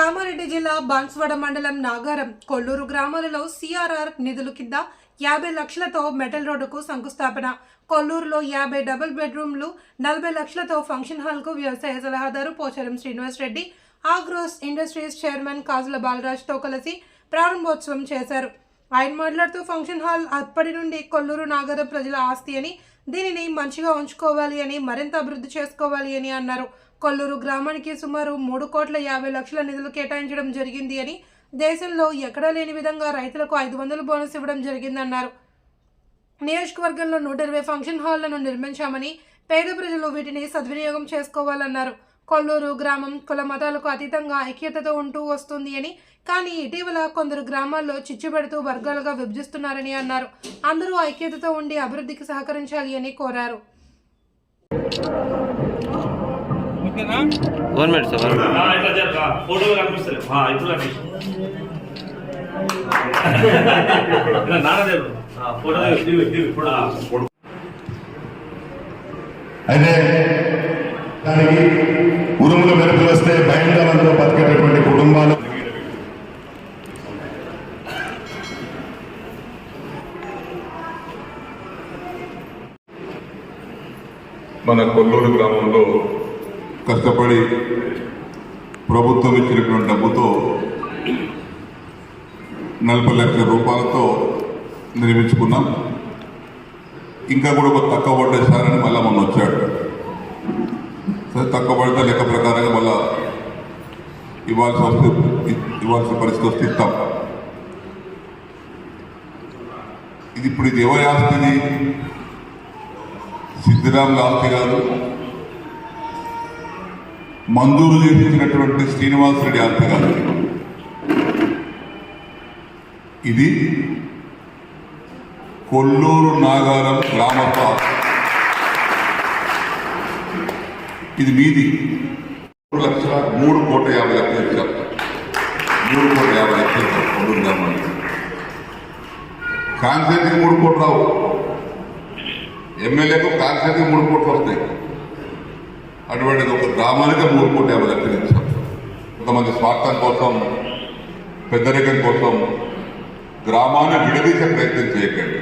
కామారెడ్డి జిల్లా బాన్స్వాడ మండలం నాగారం కొల్లూరు గ్రామాలలో సిఆర్ఆర్ నిధుల కింద యాభై లక్షలతో మెటల్ రోడ్డుకు శంకుస్థాపన. కొల్లూరులో యాభై డబుల్ బెడ్రూమ్లు నలభై లక్షలతో ఫంక్షన్ హాల్కు వ్యవసాయ సలహాదారు పోచారం శ్రీనివాస్ రెడ్డి ఆగ్రోస్ ఇండస్ట్రీస్ చైర్మన్ కాజుల బాలరాజ్తో కలిసి ప్రారంభోత్సవం చేశారు. ఆయన మాట్లాడుతూ ఫంక్షన్ హాల్ అప్పటి నుండి కొల్లూరు నాగారం ప్రజల ఆస్తి అని దీనిని మంచిగా ఉంచుకోవాలి అని మరింత అభివృద్ధి చేసుకోవాలి అని అన్నారు. కొల్లూరు గ్రామానికి సుమారు మూడు కోట్ల యాభై లక్షల నిధులు కేటాయించడం జరిగింది అని దేశంలో ఎక్కడా లేని విధంగా రైతులకు ఐదు వందల బోనస్ ఇవ్వడం జరిగిందన్నారు. నియోజకవర్గంలో నూట ఇరవై ఫంక్షన్ హాళ్ళను నిర్మించామని పేద ప్రజలు వీటిని సద్వినియోగం చేసుకోవాలన్నారు. కొల్లూరు గ్రామం కుల మతాలకు అతీతంగా ఐక్యతతో ఉంటూ వస్తుంది అని కానీ ఇటీవల కొందరు గ్రామాల్లో చిచ్చుపెడుతూ వర్గాలుగా విభజిస్తున్నారని అన్నారు. అందరూ ఐక్యతతో ఉండి అభివృద్ధికి సహకరించాలి అని కోరారు. వన్ మినిట్ సార్ ఇప్పుడు ఫోటో ఫోటో దిగు. అయితే దానికి ఉరుములు మెరుపులు వస్తే భయంకరంతో బతికేటటువంటి కుటుంబాలు. మన కొల్లూరు గ్రామంలో కష్టపడి ప్రభుత్వం ఇచ్చినటువంటి డబ్బుతో నలభై లక్షల రూపాయలతో నిర్మించుకున్నాం. ఇంకా కూడా ఒక తక్కువ పడ్డేసారని మళ్ళీ మొన్న వచ్చాడు. సరే తక్కువ పడితే లెక్క ప్రకారంగా మళ్ళీ ఇవ్వాల్సి వస్తే ఇవ్వాల్సిన పరిస్థితి వస్తే ఇస్తాం. ఇది ఇప్పుడు ఇది ఎవరి ఆస్తిది సిద్ధిరాముల ఆస్తి కాదు. మంజూరు చేసినటువంటి శ్రీనివాసరెడ్డి రెడ్డి ఆస్తి ఇది కొల్లూరు నాగారం గ్రామ ఇది మీది. మూడు లక్షల మూడు కోట్ల యాభై లక్షలు ఇచ్చాం మూడు కోట్ల యాభై లక్షలు ఇచ్చాం కొల్లూరు గ్రామానికి. కాన్సెన్సీ మూడు కోట్లు రావు. ఎమ్మెల్యేకు కాన్సెన్సీ మూడు కోట్లు వస్తాయి. అటువంటిది ఒక గ్రామానికి మూడు కోట్ల యాభై లక్షలు ఇచ్చాం కొంతమంది స్వార్థం కోసం పెద్దరికం కోసం గ్రామాన్ని విడదీసే ప్రయత్నం చేయకండి.